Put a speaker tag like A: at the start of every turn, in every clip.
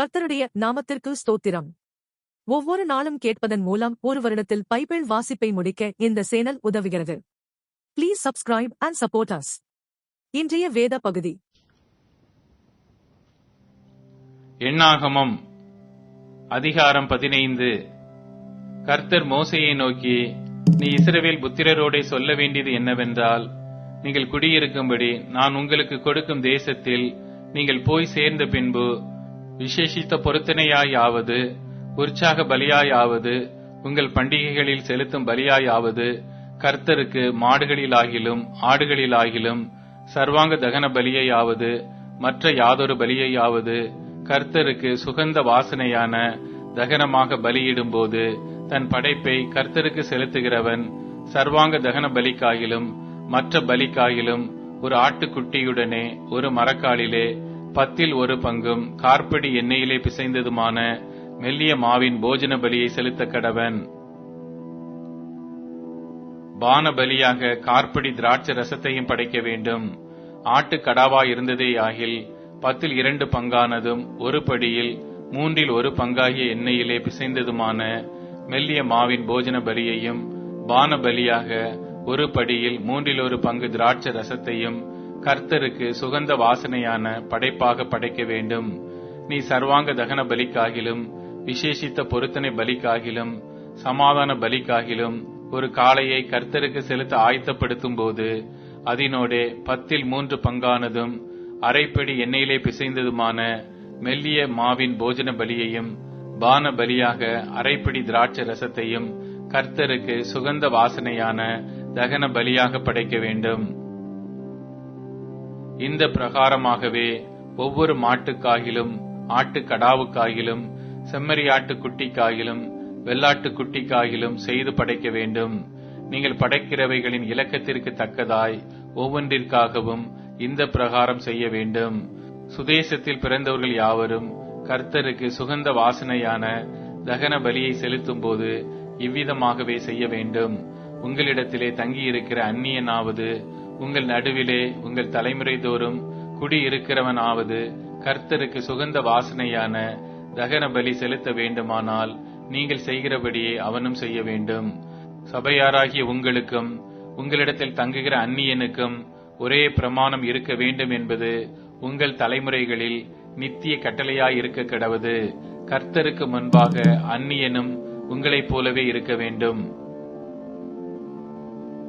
A: கர்த்தருடைய நாமத்திற்கு ஸ்தோத்திரம். ஒவ்வொரு நாளும் கேட்பதன் மூலம் ஒரு வருடத்தில் பைபிள் வாசிப்பை முடிக்க இந்த சேனல் உதவுகிறது. Please subscribe and support us இன்றைய வேத பகுதி.
B: எண்ணாகமம் அதிகாரம் பதினைந்து. கர்த்தர் மோசையை நோக்கி நீ இஸ்ரவேல் புத்திரரோடே சொல்ல வேண்டியது என்னவென்றால் நீங்கள் குடியிருக்கும்படி நான் உங்களுக்கு கொடுக்கும் தேசத்தில் நீங்கள் போய் சேர்ந்த பின்பு விசேஷித்த பொருத்தனையாயாவது உற்சாக பலியாயாவது உங்கள் பண்டிகைகளில் செலுத்தும் பலியாயாவது கர்த்தருக்கு மாடுகளிலாகிலும் ஆடுகளிலாகிலும் சர்வாங்க தகன பலியையாவது மற்ற யாதொரு பலியையாவது கர்த்தருக்கு சுகந்த வாசனையான தகனமாக பலியிடும்போது தன் படைப்பை கர்த்தருக்கு செலுத்துகிறவன் சர்வாங்க தகன பலிக்காகிலும் மற்ற பலிக்காகிலும் ஒரு ஆட்டுக்குட்டியுடனே ஒரு மரக்காலிலே பத்தில் ஒரு பங்கும் கார்படி எண்ணெயிலே பிசைந்ததுமான மெல்லிய மாவின் போஜன பலியை செலுத்த கடவன். பான பலியாக கார்படி திராட்சை ரசத்தையும் படைக்க வேண்டும். ஆட்டு கடாவா இருந்ததே ஆகில் பத்தில் இரண்டு பங்கானதும் ஒரு படியில் மூன்றில் ஒரு பங்காகிய எண்ணெயிலே பிசைந்ததுமான மெல்லிய மாவின் போஜன பலியையும் பான பலியாக ஒரு படியில் மூன்றில் ஒரு பங்கு திராட்சை ரசத்தையும் கர்த்தருக்கு சுகந்த வாசனையான படைப்பாக படைக்க வேண்டும். நீ சர்வாங்க தகன பலிக்காகிலும் விசேஷித்த பொருத்தனை பலிக்காகிலும் சமாதான பலிக்காகிலும் ஒரு காளையை கர்த்தருக்கு செலுத்த ஆயத்தப்படுத்தும் போது அதனோடே பத்தில் மூன்று பங்கானதும் அரைப்படி எண்ணெயிலே பிசைந்ததுமான மெல்லிய மாவின் போஜன பலியையும் பான பலியாக அரைப்படி திராட்சை ரசத்தையும் கர்த்தருக்கு சுகந்த வாசனையான தகன பலியாக படைக்க வேண்டும். இந்த பிரகாரமாகவே ஒவ்வொரு மாட்டுக்காகிலும் ஆட்டுக்கடாவுக்காகிலும் செம்மறியாட்டு குட்டிக்காகிலும் வெள்ளாட்டு குட்டிக்காகிலும் செய்து படைக்க வேண்டும். நீங்கள் படைக்கிறவைகளின் இலக்கத்திற்கு தக்கதாய் ஒவ்வொன்றிற்காகவும் இந்த பிரகாரம் செய்ய வேண்டும். சுதேசத்தில் பிறந்தவர்கள் யாவரும் கர்த்தருக்கு சுகந்த வாசனையான தகன பலியை செலுத்தும் போது இவ்விதமாகவே செய்ய வேண்டும். உங்களிடத்திலே தங்கியிருக்கிற அந்நியனாவது உங்கள் நடுவிலே உங்கள் தலைமுறை தோறும் குடியிருக்கிறவனாவது கர்த்தருக்கு சுகந்த வாசனையான தகன பலி செலுத்த வேண்டுமானால் நீங்கள் செய்கிறபடியே அவனும் செய்ய வேண்டும். சபையாராகிய உங்களுக்கும் உங்களிடத்தில் தங்குகிற அந்நியனுக்கும் ஒரே பிரமாணம் இருக்க வேண்டும் என்பது உங்கள் தலைமுறைகளில் நித்திய கட்டளையாயிருக்க கிடவது. கர்த்தருக்கு முன்பாக அந்நியனும் உங்களைப் போலவே இருக்க வேண்டும்.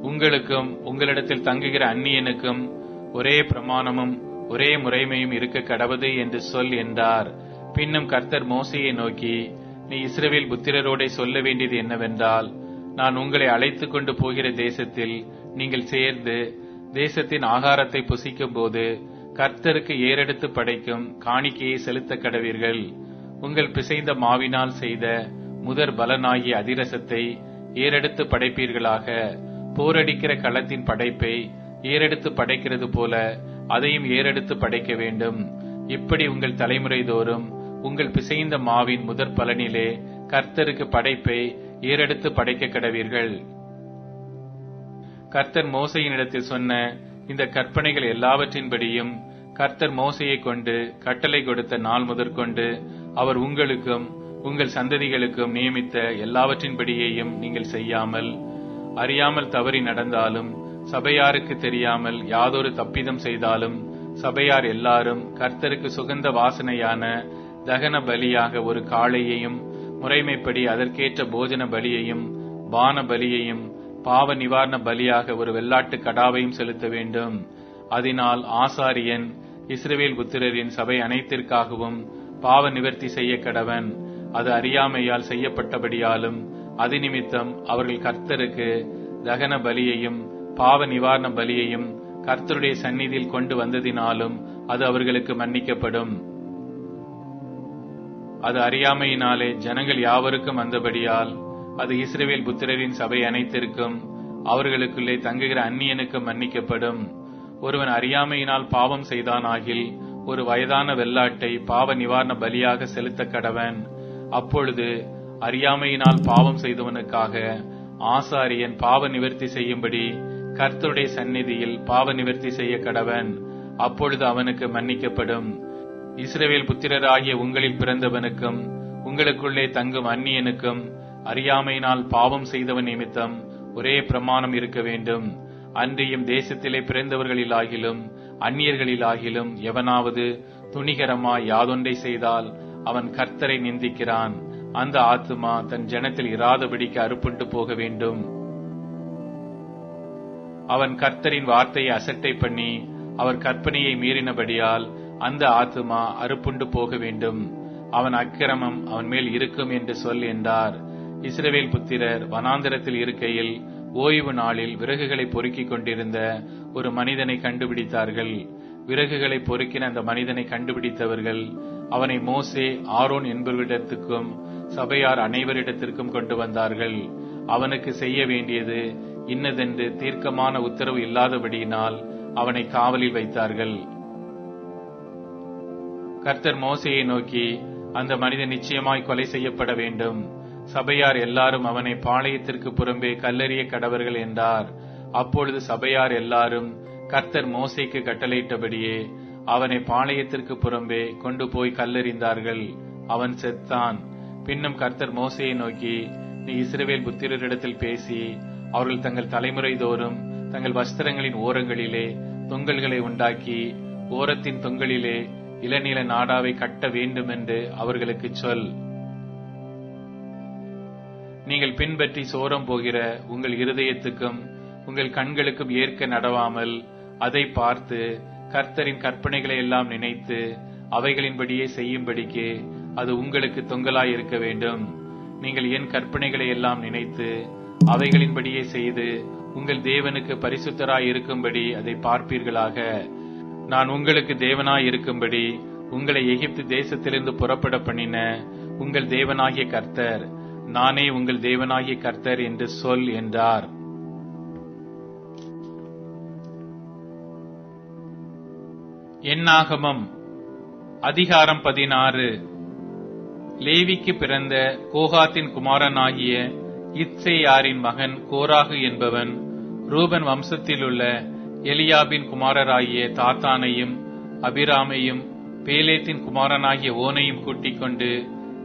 B: உங்களுக்கும் உங்களிடத்தில் தங்குகிற அந்நியனுக்கும் ஒரே பிரமாணமும் ஒரே முறைமையும் இருக்க கடவது என்று சொல் என்றார். பின்னும் கர்த்தர் மோசையை நோக்கி நீ இஸ்ரேவேல் புத்திரரோடே சொல்ல வேண்டியது என்னவென்றால் நான் உங்களை அழைத்துக் கொண்டு போகிற தேசத்தில் நீங்கள் சேர்ந்து தேசத்தின் ஆகாரத்தை புசிக்கும் போது கர்த்தருக்கு ஏறெடுத்து படைக்கும் காணிக்கையை செலுத்த கடவீர்கள். உங்கள் பிசைந்த மாவினால் செய்த முதற் பலனாகிய அதிரசத்தை ஏறெடுத்து படைப்பீர்களாக. போரடிக்கிற களத்தின் படைப்பை ஏறெடுத்து படைக்கிறது போல அதையும் ஏறெடுத்து படைக்க வேண்டும். இப்படி உங்கள் தலைமுறை தோறும் உங்கள் பிசைந்த மாவின் முதற் பலனிலே கர்த்தருக்கு படைப்பை ஏறெடுத்து படைக்க கடவீர்கள். கர்த்தர் மோசையினிடத்தில் சொன்ன இந்த கற்பனைகள் எல்லாவற்றின்படியும் கர்த்தர் மோசையை கொண்டு கட்டளை கொடுத்த நாள் முதற்கொண்டு அவர் உங்களுக்கும் உங்கள் சந்ததிகளுக்கும் நியமித்த எல்லாவற்றின்படியேயும் நீங்கள் செய்யாமல் அறியாமல் தவறி நடந்தாலும் சபையாருக்கு தெரியாமல் யாதொரு தப்பிதம் செய்தாலும் சபையார் எல்லாரும் கர்த்தருக்கு சுகந்த வாசனையான தகன பலியாக ஒரு காளையையும் முறைமைப்படி அதற்கேற்ற போஜன பலியையும் பான பலியையும் பாவ நிவாரண பலியாக ஒரு வெள்ளாட்டு கடாவையும் செலுத்த வேண்டும். அதனால் ஆசாரியன் இஸ்ரவேல் புத்திரரின் சபை அனைத்திற்காகவும் பாவ நிவர்த்தி செய்ய கடவன். அது அறியாமையால் செய்யப்பட்டபடியாலும் அது நிமித்தம் அவர்கள் கர்த்தருக்கு தகன பலியையும் பாவ நிவாரண பலியையும் கர்த்தருடைய சந்நிதியில் கொண்டு வந்ததினாலும் அது அவர்களுக்கு மன்னிக்கப்படும். அது அறியாமையினாலே ஜனங்கள் யாவருக்கும் வந்தபடியால் அது இஸ்ரேவேல் புத்திரரின் சபை அனைத்திற்கும் அவர்களுக்குள்ளே தங்குகிற அந்நியனுக்கு மன்னிக்கப்படும். ஒருவன் அறியாமையினால் பாவம் செய்தானாகில் ஒரு வயதான வெள்ளாட்டை பாவ நிவாரண பலியாக செலுத்த கடவன். அப்பொழுது அறியாமையினால் பாவம் செய்தவனுக்காக ஆசாரியன் பாவ நிவர்த்தி செய்யும்படி கர்த்தருடைய சந்நிதியில் பாவ நிவர்த்தி செய்ய கடவன். அப்பொழுது அவனுக்கு மன்னிக்கப்படும். இஸ்ரவேல் புத்திரராகிய உங்களில் பிறந்தவனுக்கும் உங்களுக்குள்ளே தங்கும் அந்நியனுக்கும் அறியாமையினால் பாவம் செய்தவன் நிமித்தம் ஒரே பிரமாணம் இருக்க வேண்டும். அன்றியும் தேசத்திலே பிறந்தவர்களிலாகிலும் அந்நியர்களிலாகிலும் எவனாவது துணிகரமாய் யாதொன்றை செய்தால் அவன் கர்த்தரை நிந்திக்கிறான். அந்த ஆத்துமா தன் ஜனத்தில் இராதபடிக்கு அறுப்புண்டு போக வேண்டும். அவன் கர்த்தரின் வார்த்தையை அசட்டை பண்ணி அவர் கற்பனையை மீறினபடியால் அந்த ஆத்துமா அறுப்புண்டு போக வேண்டும். அவன் அக்கிரமம் அவன் மேல் இருக்கும் என்று சொல் என்றார். இஸ்ரவேல் புத்திரர் வனாந்திரத்தில் இருக்கையில் ஓய்வு நாளில் விறகுகளை பொறுக்கிக் கொண்டிருந்த ஒரு மனிதனை கண்டுபிடித்தார்கள். விறகுகளை பொறுக்கின அந்த மனிதனை கண்டுபிடித்தவர்கள் அவனை மோசே ஆரோன் என்பவரிடத்துக்கும் சபையார் அனைவரிடத்திற்கும் கொண்டு வந்தார்கள். அவனுக்கு செய்ய வேண்டியது இன்னதென்று தீர்க்கமான உத்தரவு இல்லாதபடியினால் அவனை காவலில் வைத்தார்கள். கர்த்தர் மோசையை நோக்கி அந்த மனிதன் நிச்சயமாய் கொலை செய்யப்பட வேண்டும். சபையார் எல்லாரும் அவனை பாளையத்திற்கு புறம்பே கல்லறிய கடவர்கள் என்றார். அப்பொழுது சபையார் எல்லாரும் கர்த்தர் மோசைக்கு கட்டளையிட்டபடியே அவனை பாளையத்திற்கு புறம்பே கொண்டு போய் கல்லறிந்தார்கள். அவன் செத்தான். பின்னும் கர்த்தர் மோசையை நோக்கி நீ இஸ்ரவேல் புத்திரரிடத்தில் பேசி அவர்கள் தங்கள் தலைமுறை தோறும் தங்கள் வஸ்திரங்களின் ஓரங்களிலே தொங்கல்களை உண்டாக்கி ஓரத்தின் தொங்கலிலே இளநில நாடாவை கட்ட வேண்டும் என்று அவர்களுக்கு சொல். நீங்கள் பின்பற்றி சோரம் போகிற உங்கள் இருதயத்துக்கும் உங்கள் கண்களுக்கும் ஏற்க நடவாமல் அதை பார்த்து கர்த்தரின் கற்பனைகளை எல்லாம் நினைத்து அவைகளின்படியே செய்யும்படிக்கு அது உங்களுக்கு தொங்கலாய் இருக்க வேண்டும். நீங்கள் என் கற்பனைகளை எல்லாம் நினைத்து அவைகளின்படியே செய்து உங்கள் தேவனுக்கு பரிசுத்தராய் இருக்கும்படி அதை பார்ப்பீர்களாக. நான் உங்களுக்கு தேவனாய் இருக்கும்படி உங்களை எகிப்து தேசத்திலிருந்து புறப்பட பண்ணின உங்கள் தேவனாகிய கர்த்தர் நானே உங்கள் தேவனாகிய கர்த்தர் என்று சொல் என்றார். எண்ணாகமம் அதிகாரம் பதினாறு. லேவிக்கு பிறந்த கோகாத்தின் குமாரனாகிய இத்சேயாரின் மகன் கோராகு என்பவன் ரூபன் வம்சத்திலுள்ள எலியாபின் குமாரராகிய தாத்தானையும் அபிராமையும் பேலேத்தின் குமாரனாகிய ஓனையும் கூட்டிக் கொண்டு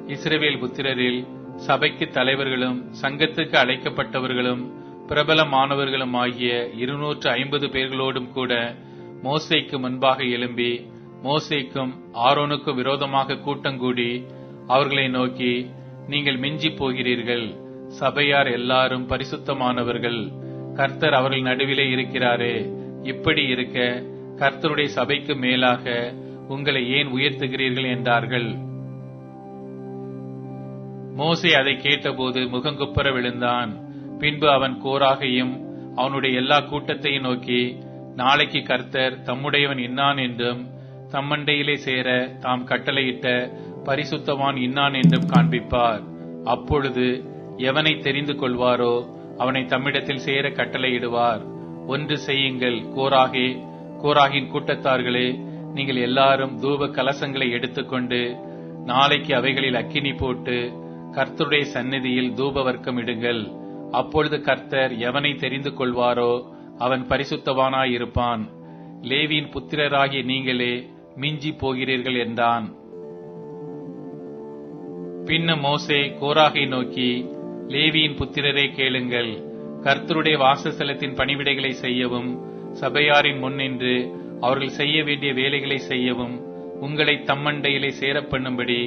B: இஸ்ரேவேல் புத்திரரில் சபைக்கு தலைவர்களும் சங்கத்துக்கு அழைக்கப்பட்டவர்களும் பிரபலமானவர்களும் ஆகிய இருநூற்று ஐம்பது பேர்களோடும் கூட மோசைக்கு முன்பாக எழும்பி மோசைக்கும் ஆரோனுக்கும் விரோதமாக கூட்டங்கூடி அவர்களை நோக்கி நீங்கள் மிஞ்சி போகிறீர்கள். சபையார் எல்லாரும் பரிசுத்தமானவர்கள். கர்த்தர் அவர்கள் நடுவிலே இருக்கிறாரே. இப்படி இருக்க கர்த்தருடைய சபைக்கு மேலாக உங்களை ஏன் உயர்த்துகிறீர்கள்? என்றார்கள். மோசே அதை கேட்டபோது முகங்குப்புற விழுந்தான். பின்பு அவன் கோராகையும் அவனுடைய எல்லா கூட்டத்தையும் நோக்கி நாளைக்கு கர்த்தர் தம்முடையவன் இன்னான் என்றும் தம்மண்டையிலே சேர தாம் கட்டளையிட்ட பரிசுத்தவான் இன்னான் என்றும் காண்பிப்பார். அப்பொழுது எவனை தெரிந்து கொள்வாரோ அவனை தம்மிடத்தில் சேர கட்டளையிடுவார். ஒன்று செய்யுங்கள் கோராகே கோராகின் கூட்டத்தார்களே நீங்கள் எல்லாரும் தூப கலசங்களை எடுத்துக்கொண்டு நாளைக்கு அவைகளில் அக்கினி போட்டு கர்த்தருடைய சந்நிதியில் தூப வர்க்கம் இடுங்கள். அப்பொழுது கர்த்தர் எவனை தெரிந்து கொள்வாரோ அவன் பரிசுத்தவானாயிருப்பான். லேவியின் புத்திரராகிய நீங்களே மிஞ்சி போகிறீர்கள் என்றான். பின்ன மோசே கோராகை நோக்கி லேவியின் புத்திரரே கேளுங்கள் கர்த்தருடைய வாசஸ்தலத்தின் பணிவிடைகளை செய்யவும் சபையாரின் முன்னின்று அவர்கள் செய்ய வேண்டிய வேலைகளை செய்யவும் உங்களை தம்மண்டையிலே சேரப் பண்ணும்படி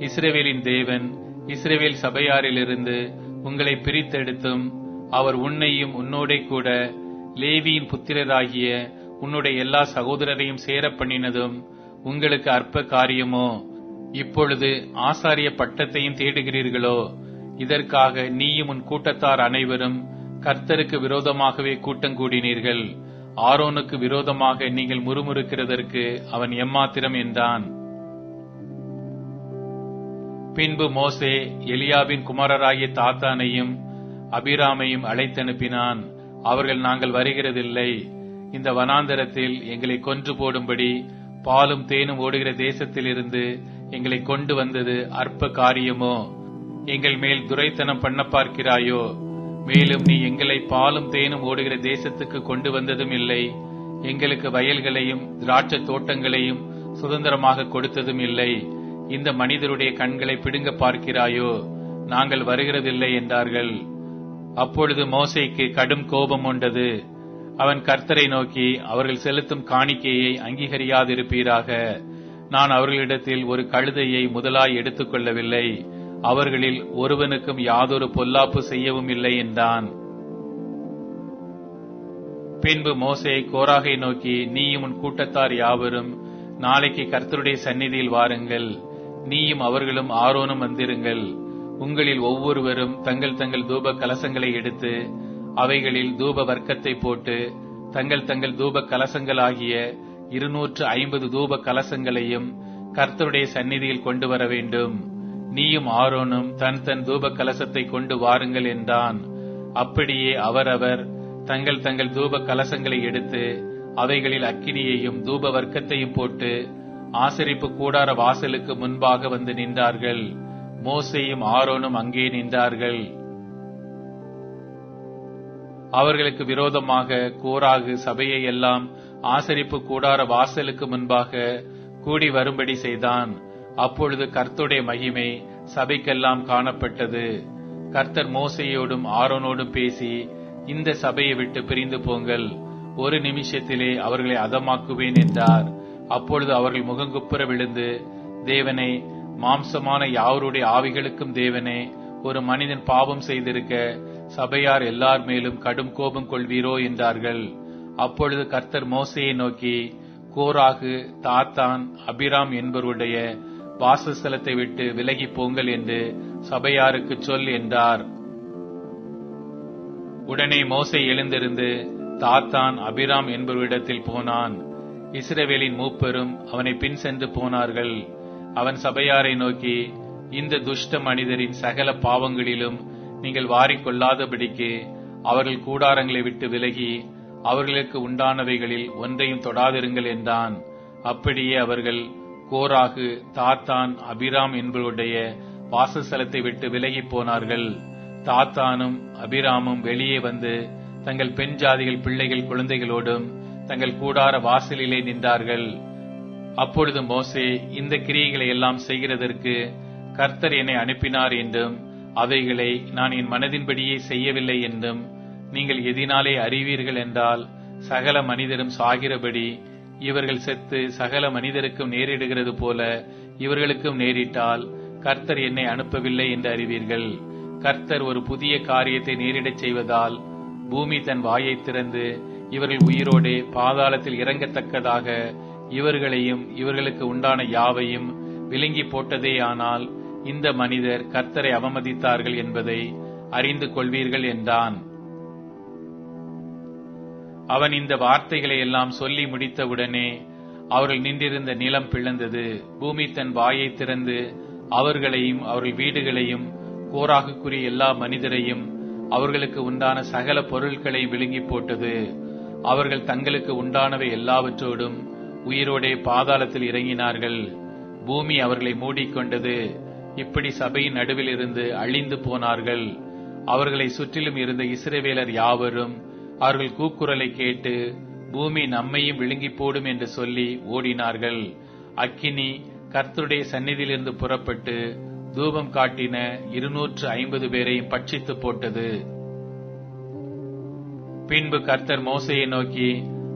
B: இஸ்ரவேலின் தேவன் இஸ்ரவேல் சபையாரிலிருந்து உங்களை பிரித்தெடுத்தும் அவர் உன்னையும் உன்னோடே கூட லேவியின் புத்திரராகிய உன்னுடைய எல்லா சகோதரரையும் சேரப் பண்ணினதும் உங்களுக்கு அற்ப காரியமோ? இப்பொழுது ஆசாரிய பட்டத்தையும் தேடுகிறீர்களோ? இதற்காக நீயும் உன் கூட்டத்தார் அனைவரும் கர்த்தருக்கு விரோதமாகவே கூட்டம் கூடினீர்கள். ஆரோனுக்கு விரோதமாக நீங்கள் முறுமுறுக்கிறதற்கு அவன் எம்மாத்திரம் என்றான். பின்பு மோசே எலியாவின் குமாரராகிய தாத்தானையும் அபிராமையும் அழைத்தனுப்பினான். அவர்கள் நாங்கள் வருகிறதில்லை. இந்த வனாந்தரத்தில் எங்களை கொன்று போடும்படி பாலும் தேனும் ஓடுகிற தேசத்திலிருந்து எங்களை கொண்டு வந்தது அற்ப காரியமோ? எங்கள் மேல் துரைத்தனம் பண்ண பார்க்கிறாயோ மேலும் நீ எங்களை பாலும் தேனும் ஓடுகிற தேசத்துக்கு கொண்டு வந்ததும் இல்லை. எங்களுக்கு வயல்களையும் திராட்சை தோட்டங்களையும் சுதந்திரமாக கொடுத்ததும் இல்லை. இந்த மனிதருடைய கண்களை பிடுங்க பார்க்கிறாயோ? நாங்கள் வருகிறதில்லை என்றார்கள். அப்பொழுது மோசைக்கு கடும் கோபம் உண்டது. அவன் கர்த்தரை நோக்கி அவர்கள் செலுத்தும் காணிக்கையை அங்கீகரியாதிருப்பீராக. நான் அவர்களிடத்தில் ஒரு கழுதையை முதலாய் எடுத்துக்கொள்ளவில்லை அவர்களில் ஒருவனுக்கும் யாதொரு பொல்லாப்பு செய்யவும் இல்லை என்றான். பின்பு மோசே கோராகை நோக்கி நீயும் உன் கூட்டத்தார் யாவரும் நாளைக்கு கர்த்தருடைய சந்நிதியில் வாருங்கள். நீயும் அவர்களும் ஆரோனும் வந்திருங்கள். உங்களில் ஒவ்வொருவரும் தங்கள் தங்கள் தூப கலசங்களை எடுத்து அவைகளில் தூப வர்க்கத்தை போட்டு தங்கள் தங்கள் தூப கலசங்களாகிய இருநூற்று ஐம்பது தூப கலசங்களையும் கர்த்தருடைய சந்நிதியில் கொண்டு வர வேண்டும். நீயும் ஆரோனும் தன் தன் தூப கலசத்தை கொண்டு வாருங்கள் என்றான். அப்படியே அவரவர் தங்கள் தங்கள் தூப கலசங்களை எடுத்து அவைகளில் அக்கினியையும் தூப வர்க்கத்தையும் போட்டு ஆசரிப்பு கூடார வாசலுக்கு முன்பாக வந்து நின்றார்கள். மோசையும் ஆரோனும் அங்கே நின்றார்கள். அவர்களுக்கு விரோதமாக கோராகு சபையை எல்லாம் ஆசரிப்பு கூடார வாசலுக்கு முன்பாக கூடி வரும்படி செய்தான். அப்பொழுது கர்த்தருடைய மகிமை சபைக்கெல்லாம் காணப்பட்டது. கர்த்தர் மோசையோடும் ஆரோனோடும் பேசி இந்த சபையை விட்டு பிரிந்து போங்கள். ஒரு நிமிஷத்திலே அவர்களை அதமாக்குவேன் என்றார். அப்பொழுது அவர்கள் முகங்குப்புற விழுந்து தேவனை மாம்சமான யாவருடைய ஆவிகளுக்கும் தேவனே ஒரு மனிதன் பாவம் செய்திருக்க சபையார் எல்லார் மேலும் கடும் கோபம் கொள்வீரோ என்றார்கள். அப்பொழுது கர்த்தர் மோசையை நோக்கி கோராகு தாத்தான் அபிராம் என்பவருடைய வாசஸ்தலத்தை விட்டு விலகி போங்கள் என்று சபையாருக்கு சொல் என்றார். உடனே மோசை எழுந்திருந்து தாத்தான் அபிராம் என்பவரிடத்தில் போனான். இஸ்ரவேலின் மூப்பரும் அவனை பின் சென்று போனார்கள். அவன் சபையாரை நோக்கி இந்த துஷ்ட மனிதரின் சகல பாவங்களிலும் நீங்கள் வாரிக்கொள்ளாதபடிக்கு அவர்கள் கூடாரங்களை விட்டு விலகி அவர்களுக்கு உண்டானவைகளில் ஒன்றையும் தொடாதிருங்கள் என்றான். அப்படியே அவர்கள் கோராகு தாத்தான் அபிராம் என்பவருடைய வாசஸ்தலத்தை விட்டு விலகி போனார்கள். தாத்தானும் அபிராமும் வெளியே வந்து தங்கள் பெண் ஜாதிகள் பிள்ளைகள் குழந்தைகளோடும் தங்கள் கூடார வாசலிலே நின்றார்கள். அப்பொழுது மோசே இந்த கிரியைகளை எல்லாம் செய்கிறதற்கு கர்த்தர் என்னை அனுப்பினார் என்றும் அவைகளை நான் என் மனதின்படியே செய்யவில்லை என்றும் நீங்கள் எதினாலே அறிவீர்கள் என்றால் சகல மனிதரும் சாகிறபடி இவர்கள் செத்து சகல மனிதருக்கும் நேரிடுகிறது போல இவர்களுக்கும் நேரிட்டால் கர்த்தர் என்னை அனுப்பவில்லை என்று அறிவீர்கள். கர்த்தர் ஒரு புதிய காரியத்தை நேரிடச் செய்வதால் பூமி தன் வாயை திறந்து இவர்கள் உயிரோடே பாதாளத்தில் இறங்கத்தக்கதாக இவர்களையும் இவர்களுக்கு உண்டான யாவையும் விழுங்கி போட்டதேயானால் இந்த மனிதர் கர்த்தரை அவமதித்தார்கள் என்பதை அறிந்து கொள்வீர்கள் என்றான். அவன் இந்த வார்த்தைகளை எல்லாம் சொல்லி முடித்தவுடனே அவர்கள் நின்றிருந்த நிலம் பிளந்தது. பூமி தன் வாயை திறந்து அவர்களையும் அவர்கள் வீடுகளையும் கோராகுக்குரிய எல்லா மனிதரையும் அவர்களுக்கு உண்டான சகல பொருட்களை விழுங்கி போட்டது. அவர்கள் தங்களுக்கு உண்டானவை எல்லாவற்றோடும் உயிரோடே பாதாளத்தில் இறங்கினார்கள். பூமி அவர்களை மூடிக்கொண்டது. இப்படி சபையின் நடுவில் இருந்து அழிந்து போனார்கள். அவர்களை சுற்றிலும் இருந்த இஸ்ரேவேலர் யாவரும் அவர்கள் கூக்குரலை கேட்டு பூமி நம்மையும் விழுங்கி போடும் என்று சொல்லி ஓடினார்கள். அக்கினி கர்த்தருடைய சந்நிதியிலிருந்து புறப்பட்டு தூபம் காட்டின இருநூற்று ஐம்பது பேரையும் பட்சித்து போட்டது. பின்பு கர்த்தர் மோசையை நோக்கி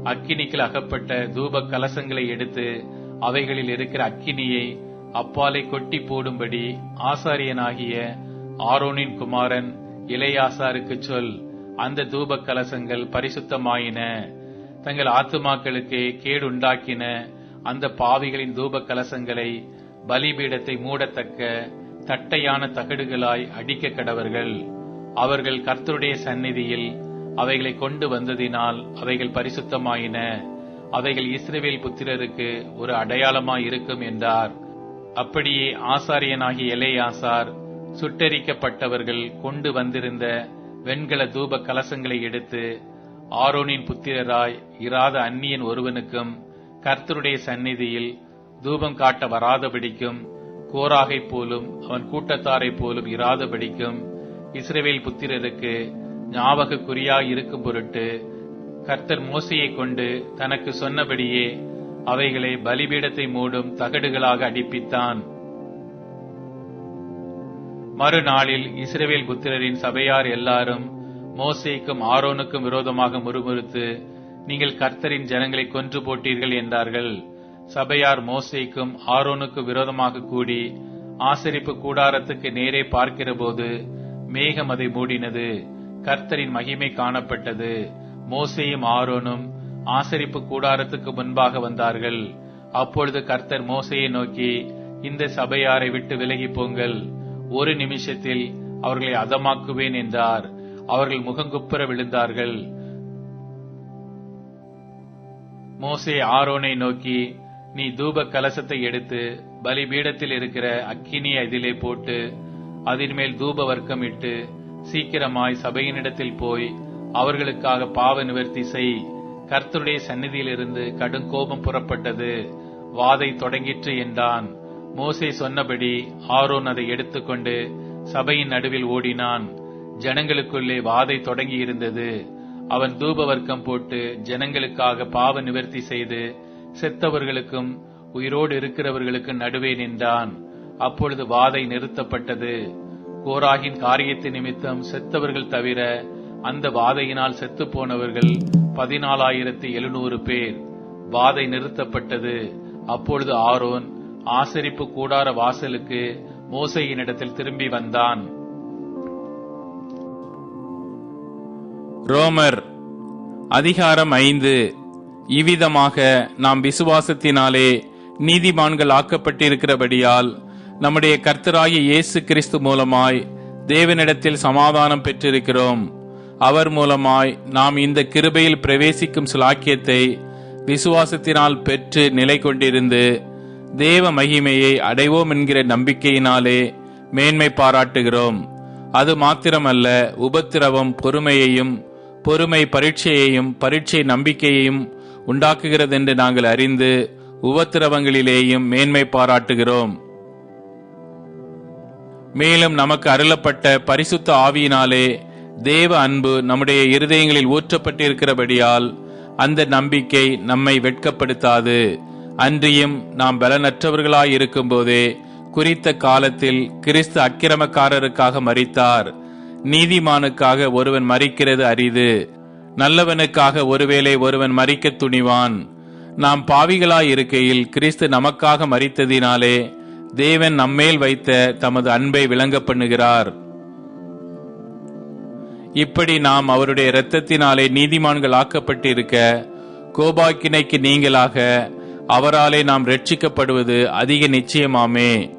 B: அக்கினிக்குள் அகப்பட்ட தூப கலசங்களை எடுத்து அவைகளில் இருக்கிற அக்கினியை அப்பாலை கொட்டி போடும்படி ஆசாரியனாகிய ஆரோனின் குமாரன் இளையாசாருக்கு சொல் அந்த தூப கலசங்கள் பரிசுத்தமாயின. தங்கள் ஆத்துமாக்களுக்கு கேடு உண்டாக்கின அந்த பாவிகளின் தூப கலசங்களை பலிபீடத்தை மூடத்தக்க தட்டையான தகடுகளாய் அடிக்க கடவர்கள். அவர்கள் கர்த்தருடைய சந்நிதியில் அவைகளை கொண்டு வந்ததினால் அவைகள் பரிசுத்தமாயின. அவைகள் இஸ்ரேவேல் புத்திரருக்கு ஒரு அடையாளமாய் இருக்கும் என்றார். அப்படியே ஆசாரியனாகிய எலேயாசார் சுட்டரிக்கப்பட்டவர்கள் கொண்டு வந்திருந்த வெண்கல தூப கலசங்களை எடுத்து ஆரோனின் புத்திரராய் இராத அந்நியன் ஒருவனுக்கும் கர்த்தருடைய சந்நிதியில் தூபம் காட்ட வராதபடிக்கும் கோராகைப் போலும் அவன் கூட்டத்தாரைப் போலும் இராதபடிக்கும் இஸ்ரேவேல் புத்திரருக்கு ஞாபக குறியாய் இருக்கும் பொருட்டு கர்த்தர் மோசையை கொண்டு தனக்கு சொன்னபடியே
C: அவைகளை பலிபீடத்தை மூடும் தகடுகளாக அடிப்பித்தான். மறுநாளில் இஸ்ரேவேல் புத்திரரின் சபையார் எல்லாரும் மோசேக்கும் ஆரோனுக்கும் விரோதமாக முறுமுறுத்து நீங்கள் கர்த்தரின் ஜனங்களை கொன்று போட்டீர்கள் என்றார்கள். சபையார் மோசைக்கும் ஆரோனுக்கு விரோதமாக கூடி ஆசரிப்பு கூடாரத்துக்கு நேரே பார்க்கிறபோது மேகம் அதை மூடினது. கர்த்தரின் மகிமை காணப்பட்டது. மோசையும் ஆரோனும் ஆசரிப்பு கூடாரத்துக்கு முன்பாக வந்தார்கள். அப்பொழுது கர்த்தர் மோசையை நோக்கி இந்த சபையாரை விட்டு விலகி போங்கள். ஒரு நிமிஷத்தில் அவர்களை அதமாக்குவேன் என்றார். அவர்கள் முகங்குப்புற விழுந்தார்கள். மோசே ஆரோனை நோக்கி நீ தூப கலசத்தை எடுத்து பலிபீடத்தில் இருக்கிற அக்கினியை அதிலே போட்டு அதன் மேல் தூப வர்க்கம் இட்டு சீக்கிரமாய் சபையினிடத்தில் போய் அவர்களுக்காக பாவ நிவர்த்தி செய். கர்த்தருடைய சந்நிதியிலிருந்து கடும் கோபம் புறப்பட்டது. வாதை தொடங்கிற்று என்றான். மோசே சொன்னபடி ஆரோன் அதை எடுத்துக்கொண்டு சபையின் நடுவில் ஓடினான். ஜனங்களுக்குள்ளே வாதை தொடங்கி இருந்தது அவன் தூப வர்க்கம் போட்டு ஜனங்களுக்காக பாவ நிவர்த்தி செய்து செத்தவர்களுக்கும் உயிரோடு இருக்கிறவர்களுக்கு நடுவே நின்றான். அப்பொழுது வாதை நிறுத்தப்பட்டது. கோராகின் காரியத்தை நிமித்தம் செத்தவர்கள் தவிர அந்த வாதையினால் செத்து போனவர்கள் பதினாலாயிரத்தி எழுநூறு பேர். வாதை நிறுத்தப்பட்டது. அப்பொழுது ஆரோன் ஆசரிப்பு கூடார வாசலுக்கு மோசையினிடத்தில் திரும்பி வந்தான்.
B: ரோமர் அதிகாரம் ஐந்து. இவ்விதமாக நாம் விசுவாசத்தினாலே நீதிமான்கள் ஆக்கப்பட்டிருக்கிறபடியால் நம்முடைய கர்த்தராகிய இயேசு கிறிஸ்து மூலமாய் தேவனிடத்தில் சமாதானம் பெற்றிருக்கிறோம். அவர் மூலமாய் நாம் இந்த கிருபையில் பிரவேசிக்கும் சுலாக்கியத்தை விசுவாசத்தினால் பெற்று நிலை கொண்டிருந்து தேவ மகிமையை அடைவோம் என்கிற நம்பிக்கையினாலே மேன்மை பாராட்டுகிறோம். அது மாத்திரமல்ல உபத்திரவம் பொறுமையையும் பொறுமை பரீட்சையையும் பரீட்சை நம்பிக்கையையும் உண்டாக்குகிறதென்று நாங்கள் அறிந்து உபத்திரவங்களிலேயும் மேன்மை பாராட்டுகிறோம். மேலும் நமக்கு அருளப்பட்ட பரிசுத்த ஆவியினாலே தேவ அன்பு நம்முடைய இருதயங்களில் ஊற்றப்பட்டிருக்கிறபடியால் அந்த நம்பிக்கை நம்மை வெட்கப்படுத்தாது. அன்றியும் நாம் பலனற்றவர்களாய் இருக்கும்போதே குறித்த காலத்தில் கிறிஸ்து அக்கிரமக்காரருக்காக மறித்தார் நீதிமானுக்காக ஒருவன் மறிக்கிறது அரிது. நல்லவனுக்காக ஒருவேளை ஒருவன் மறிக்க துணிவான். நாம் பாவிகளாய் இருக்கையில் கிறிஸ்து நமக்காக மறித்ததினாலே தேவன் நம்மேல் வைத்த தமது அன்பை விளங்க பண்ணுகிறார். இப்படி நாம் அவருடைய இரத்தத்தினாலே நீதிமான்கள் ஆக்கப்பட்டிருக்க கோபாக்கினைக்கு நீங்களாக அவராலே நாம் ரட்சிக்கப்படுவது அதிக நிச்சயமாமே.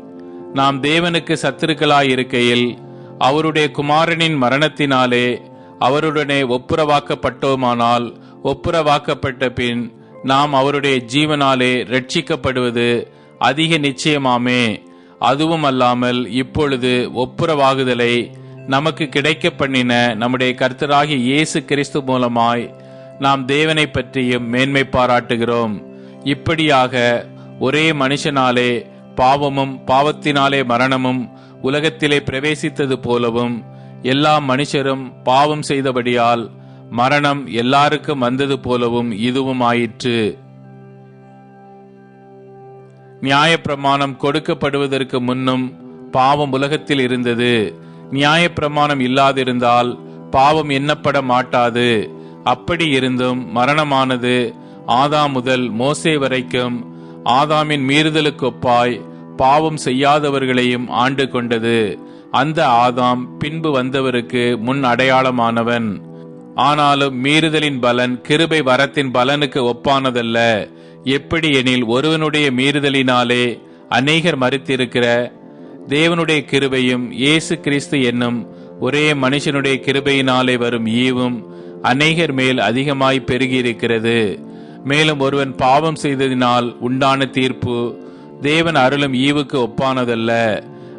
B: நாம் தேவனுக்கு சத்துருக்களாய் இருக்கையில் அவருடைய குமாரனின் மரணத்தினாலே அவருடனே ஒப்புரவாக்கப்பட்டோமானால் ஒப்புரவாக்கப்பட்ட பின் நாம் அவருடைய ஜீவனாலே ரட்சிக்கப்படுவது அதிக நிச்சயமாமே. அதுவும் அல்லாமல் இப்பொழுது ஒப்புரவாகுதலை நமக்கு கிடைக்க பண்ணின நம்முடைய கர்த்தராகிய இயேசு கிறிஸ்து மூலமாய் நாம் தேவனை பற்றியும் மேன்மை பாராட்டுகிறோம். இப்படியாக ஒரே மனுஷனாலே பாவமும் பாவத்தினாலே மரணமும் உலகத்திலே பிரவேசித்தது போலவும் எல்லா மனுஷரும் பாவம் செய்தபடியால் மரணம் எல்லாருக்கும் வந்தது போலவும் இதுவும் ஆயிற்று. நியாயப்பிரமாணம் கொடுக்கப்படுவதற்கு முன்னும் பாவம் உலகத்தில் இருந்தது. நியாயப்பிரமாணம் இல்லாதிருந்தால் பாவம் எண்ணப்பட மாட்டாது. அப்படி இருந்தும் மரணமானது ஆதாம் முதல் மோசே வரைக்கும் ஆதாமின் மீறுதலுக்கு ஒப்பாய் பாவம் செய்யாதவர்களையும் ஆண்டு கொண்டது. அந்த ஆதாம் பின்பு வந்தவருக்கு முன் அடையாளமானவன். ஆனாலும் மீறுதலின் பலன் கிருபை வரத்தின் பலனுக்கு ஒப்பானதல்ல. எப்படி எனில் ஒருவனுடைய மீறுதலினாலே அநேகர் மறுத்திருக்கிற தேவனுடைய கிருபையும் இயேசு கிறிஸ்து என்னும் ஒரே மனுஷனுடைய கிருபையினாலே வரும் ஈவும் அநேகர் மேல் அதிகமாய் பெருகியிருக்கிறது. மேலும் ஒருவன் பாவம் செய்ததினால் உண்டான தீர்ப்பு தேவன் அருளும் ஈவுக்கு ஒப்பானதல்ல.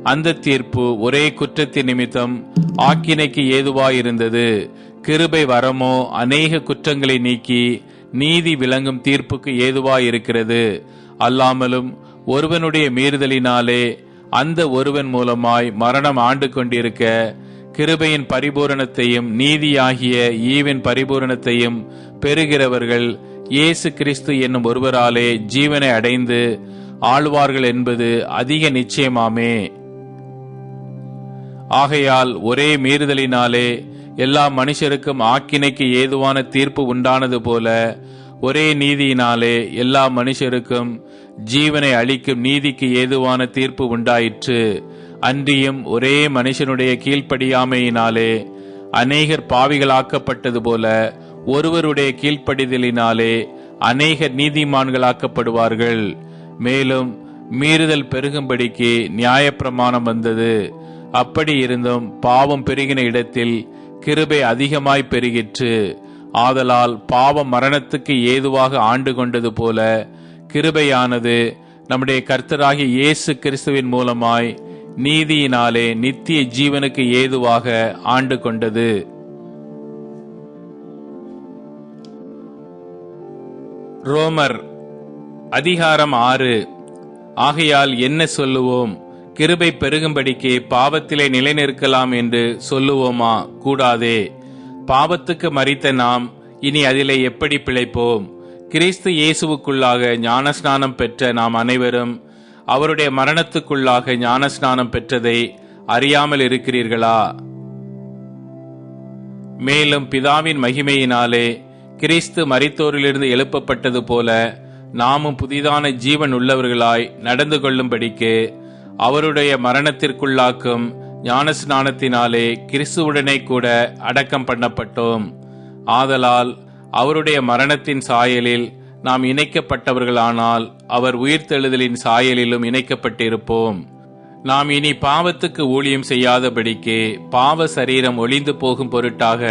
B: அந்த தீர்ப்பு ஒரே குற்றத்தின் நிமித்தம் ஆக்கினைக்கு ஏதுவாயிருந்தது. கிருபை வரமோ அநேக குற்றங்களை நீக்கி நீதி விளங்கும் தீர்ப்புக்கு ஏதுவாயிருக்கிறது. அல்லாமலும் ஒருவனுடைய மீறுதலினாலே அந்த ஒருவன் மூலமாய் மரணம் ஆண்டு கொண்டிருக்க கிருபையின் பரிபூரணத்தையும் நீதியாகிய ஈவின் பரிபூரணத்தையும் பெறுகிறவர்கள் இயேசு கிறிஸ்து என்னும் ஒருவராலே ஜீவனை அடைந்து ஆழ்வார்கள் என்பது அதிக நிச்சயமாமே. ஆகையால் ஒரே மீறுதலினாலே எல்லா மனுஷருக்கும் ஆக்கினைக்கு ஏதுவான தீர்ப்பு உண்டானது போல ஒரே நீதியினாலே எல்லா மனுஷருக்கும் ஜீவனை அளிக்கும் நீதிக்கு ஏதுவான தீர்ப்பு உண்டாயிற்று. அன்றியும் ஒரே மனுஷனுடைய கீழ்ப்படியாமையினாலே அநேகர் பாவிகளாக்கப்பட்டது போல ஒருவருடைய கீழ்ப்படிதலினாலே அநேகர் நீதிமான்களாக்கப்படுவார்கள். மேலும் மீறுதல் பெருகும்படிக்கு நியாயப்பிரமாணம் வந்தது. அப்படி இருந்தும் பாவம் பெருகின இடத்தில் கிருபை அதிகமாய் பெருகிற்று. ஆதலால் பாவம் மரணத்துக்கு ஏதுவாக ஆண்டு கொண்டது போல கிருபையானது நம்முடைய கர்த்தராகிய இயேசு கிறிஸ்துவின் மூலமாய் நீதியினாலே நித்திய ஜீவனுக்கு ஏதுவாக ஆண்டு கொண்டது. ரோமர் அதிகாரம் ஆறு. ஆகையால் என்ன சொல்லுவோம்? கிருபை பெருகும்படிக்கு பாவத்திலே நிலைநிற்கலாம் என்று சொல்லுவோமா? கூடாதே. பாவத்துக்கு மறித்த நாம் இனி அதிலே எப்படி பிழைப்போம்? கிறிஸ்து இயேசுவுக்குள்ளாக ஞானஸ்நானம் பெற்ற நாம் அனைவரும் அவருடைய மரணத்துக்குள்ளாக ஞானஸ்நானம் பெற்றதை அறியாமல் இருக்கிறீர்களா? மேலும் பிதாவின் மகிமையினாலே கிறிஸ்து மரித்தோரிலிருந்து எழுப்பப்பட்டது போல நாமும் புதிதான ஜீவன் உள்ளவர்களாய் நடந்து கொள்ளும்படிக்கு அவருடைய மரணத்திற்குள்ளாக்கும் ஞானஸ்நானத்தினாலே கிறிஸ்துவுடனே கூட அடக்கம் பண்ணப்பட்டோம். ஆதலால் அவருடைய மரணத்தின் சாயலில் நாம் இணைக்கப்பட்டவர்களானால் அவர் உயிர்த்தெழுதலின் சாயலிலும் இணைக்கப்பட்டிருப்போம். நாம் இனி பாவத்துக்கு ஊழியம் செய்யாதபடிக்கு பாவ சரீரம் ஒளிந்து போகும் பொருட்டாக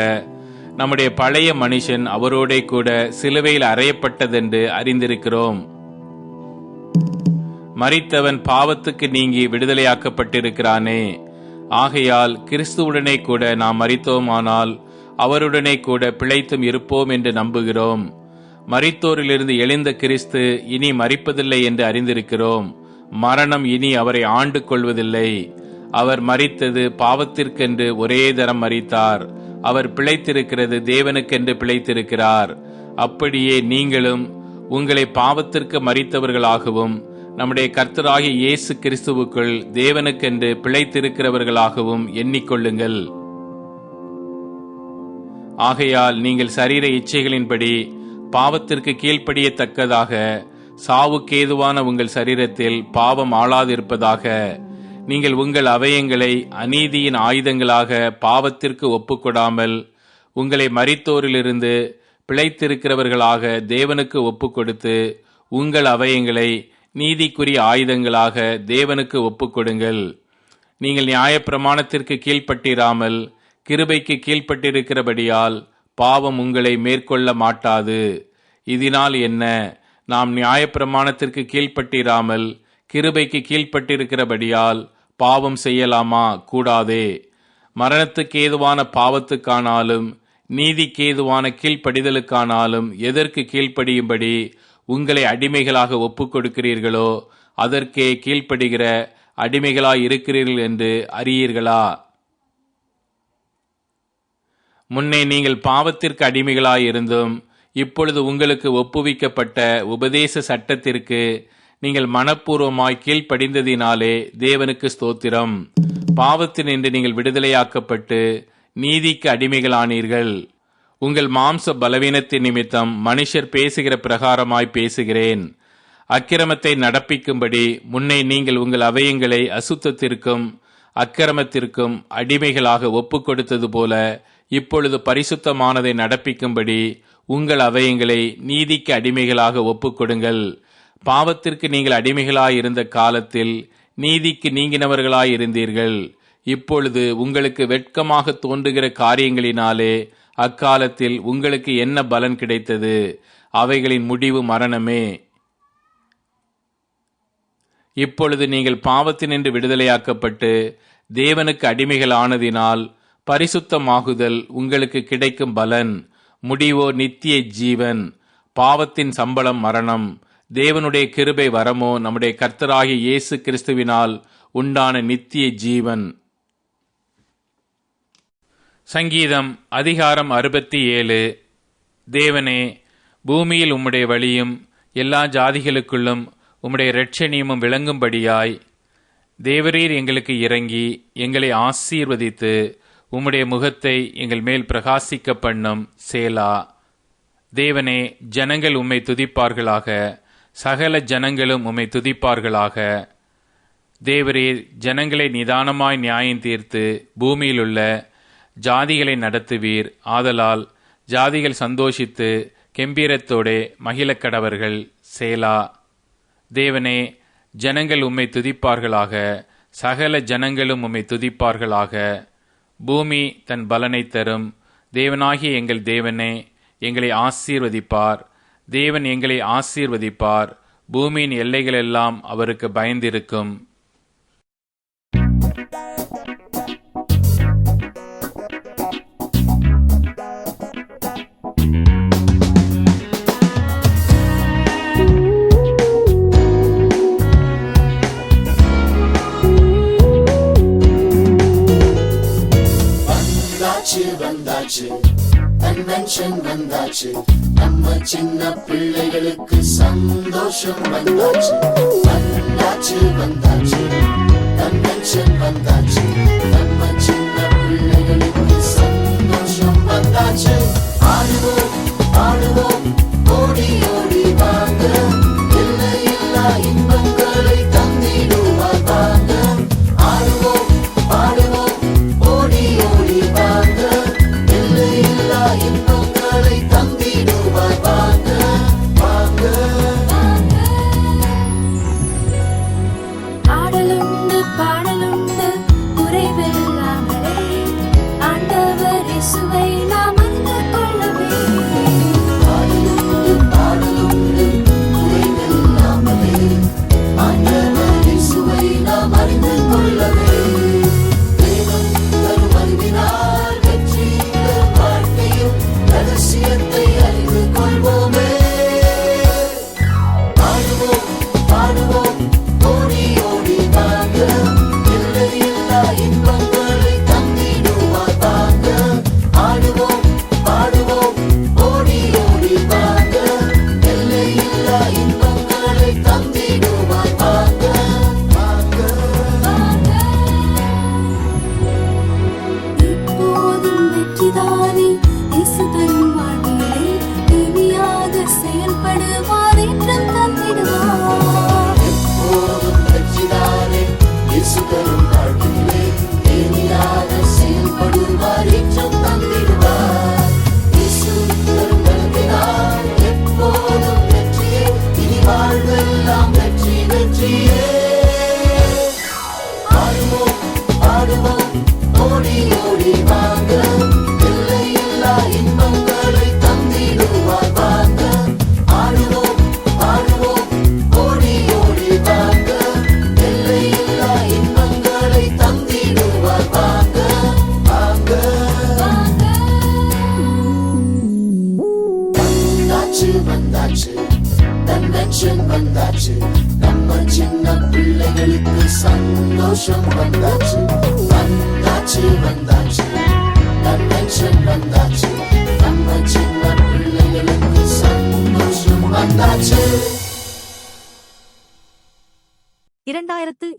B: நம்முடைய பழைய மனுஷன் அவரோடே கூட சிலுவையில் அறையப்பட்டதென்று அறிந்திருக்கிறோம். மறித்தவன் பாவத்துக்கு நீங்கி விடுதலையாக்கப்பட்டிருக்கிறானே. ஆகையால் கிறிஸ்துவுடனே கூட நாம் மறித்தோமானால் அவருடனே கூட பிழைத்தும் இருப்போம் என்று நம்புகிறோம். மறித்தோரிலிருந்து எழுந்த கிறிஸ்து இனி மறிப்பதில்லை என்று அறிந்திருக்கிறோம். மரணம் இனி அவரை ஆண்டு கொள்வதில்லை அவர் மறித்தது பாவத்திற்கென்று ஒரே தரம் மறித்தார் அவர் பிழைத்திருக்கிறது தேவனுக்கென்று பிழைத்திருக்கிறார். அப்படியே நீங்களும் உங்களை பாவத்திற்கு மறித்தவர்களாகவும் நம்முடைய கர்த்தராகிய இயேசு கிறிஸ்துவுக்குள் தேவனுக்கென்று பிழைத்திருக்கிறவர்களாகவும் எண்ணிக்கொள்ளுங்கள். ஆகையால் நீங்கள் சரீர இச்சைகளின்படி பாவத்திற்கு கீழ்ப்படியத்தக்கதாக சாவுக்கேதுவான உங்கள் சரீரத்தில் பாவம் ஆளாதிருப்பதாக நீங்கள் உங்கள் அவயங்களை அநீதியின் ஆயுதங்களாக பாவத்திற்கு ஒப்புக்கொடாமல் உங்களை மறித்தோரிலிருந்து பிழைத்திருக்கிறவர்களாக தேவனுக்கு ஒப்புக்கொடுத்து உங்கள் அவயங்களை நீதிக்குரிய ஆயுதங்களாக தேவனுக்கு ஒப்புக்கொடுங்கள். நீங்கள் நியாயப்பிரமாணத்திற்கு கீழ்ப்பட்டிராமல் கிருபைக்கு கீழ்ப்பட்டிருக்கிறபடியால் பாவம் உங்களை மேற்கொள்ள மாட்டாது. இதனால் என்ன? நாம் நியாயப்பிரமாணத்திற்கு கீழ்ப்பட்டிராமல் கிருபைக்கு கீழ்ப்பட்டிருக்கிறபடியால் பாவம் செய்யலாமா? கூடாதே. மரணத்துக்கு ஏதுவான பாவத்துக்கானாலும் நீதிக்கேதுவான கீழ்ப்படிதலுக்கானாலும் எதற்கு கீழ்ப்படியும்படி உங்களை அடிமைகளாக ஒப்புக் கொடுக்கிறீர்களோ அதற்கே கீழ்ப்படுகிற அடிமைகளாய் இருக்கிறீர்கள் என்று அறியீர்களா? முன்னே நீங்கள் பாவத்திற்கு அடிமைகளாய் இருந்தும் இப்பொழுது உங்களுக்கு ஒப்புவிக்கப்பட்ட உபதேச சட்டத்திற்கு நீங்கள் மனப்பூர்வமாய் கீழ்ப்படிந்ததினாலே தேவனுக்கு ஸ்தோத்திரம். பாவத்தினின்று நீங்கள் விடுதலையாக்கப்பட்டு நீதிக்கு அடிமைகளானீர்கள். உங்கள் மாம்ச பலவீனத்தின் நிமித்தம் மனுஷர் பேசுகிற பிரகாரமாய் பேசுகிறேன். அக்கிரமத்தை நடப்பிக்கும்படி முன்னே நீங்கள் உங்கள் அவயங்களை அசுத்தத்திற்கும் அக்கிரமத்திற்கும் அடிமைகளாக ஒப்புக்கொடுத்தது போல இப்பொழுது பரிசுத்தமானதை நடப்பிக்கும்படி உங்கள் அவயங்களை நீதிக்கு அடிமைகளாக ஒப்புக்கொடுங்கள். பாவத்திற்கு நீங்கள் அடிமைகளாயிருந்த காலத்தில் நீதிக்கு நீங்கினவர்களாயிருந்தீர்கள் இப்பொழுது உங்களுக்கு வெட்கமாக தோன்றுகிற காரியங்களினாலே அக்காலத்தில் உங்களுக்கு என்ன பலன் கிடைத்தது? அவைகளின் முடிவு மரணமே. இப்பொழுது நீங்கள் பாவத்தினின்று விடுதலையாக்கப்பட்டு தேவனுக்கு அடிமைகள் ஆனதினால் பரிசுத்தமாகுதல் உங்களுக்கு கிடைக்கும் பலன். முடிவோ நித்திய ஜீவன். பாவத்தின் சம்பளம் மரணம். தேவனுடைய கிருபை வரமோ நம்முடைய கர்த்தராகிய இயேசு கிறிஸ்துவினால் உண்டான நித்திய ஜீவன். சங்கீதம் அதிகாரம் அறுபத்தி ஏழு. தேவனே பூமியில் உம்முடைய வழியும் எல்லா ஜாதிகளுக்குள்ளும் உம்முடைய இரட்சணியமும் விளங்கும்படியாய் தேவரீர் எங்களுக்கு இறங்கி எங்களை ஆசீர்வதித்து உம்முடைய முகத்தை எங்கள் மேல் பிரகாசிக்க பண்ணும் சேலா. தேவனே ஜனங்கள் உம்மை துதிப்பார்களாக. சகல ஜனங்களும் உம்மை துதிப்பார்களாக. தேவரீர் ஜனங்களை நிதானமாய் நியாயம் தீர்த்து பூமியிலுள்ள ஜாதிகளை நடத்துவீர். ஆதலால் ஜாதிகள் சந்தோஷித்து கெம்பீரத்தோடே மகிழக்கடவர்கள் சேலா. தேவனே ஜனங்கள் உம்மை துதிப்பார்களாக. சகல ஜனங்களும் உம்மை துதிப்பார்களாக. பூமி தன் பலனை தரும். தேவனாகிய எங்கள் தேவனே எங்களை ஆசீர்வதிப்பார். தேவன் எங்களை ஆசீர்வதிப்பார். பூமியின் எல்லைகளெல்லாம் அவருக்கு பயந்திருக்கும்.
D: வந்தாச்சு கன்வென்ஷன் வந்தாச்சு. நம்ம சின்ன பிள்ளைகளுக்கு சந்தோஷம் வந்தாச்சு. வந்தாச்சு வந்தாச்சு. கன்வென்ஷன் வந்தாச்சு. நம்ம சின்ன பிள்ளைகளுக்கு சந்தோஷம் வந்தாச்சு. ஆடுவோம்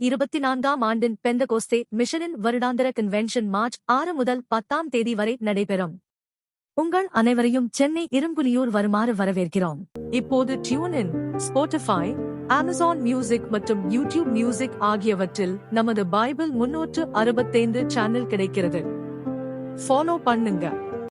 A: இருபத்தி நான்காம் ஆண்டின் பெந்தகோஸ்தே மிஷனின் வருடாந்திர கன்வென்ஷன் மார்ச் ஆறு முதல் பத்தாம் தேதி வரை நடைபெறும். உங்கள் அனைவரையும் சென்னை இரும்புலியூர் வருமாறு வரவேற்கிறோம். இப்போது tune in Spotify Amazon music மற்றும் யூடியூப் மியூசிக் ஆகியவற்றில் நமது பைபிள் முன்னூற்று அறுபத்தைந்து சேனல் கிடைக்கிறது. ஃபாலோ பண்ணுங்க.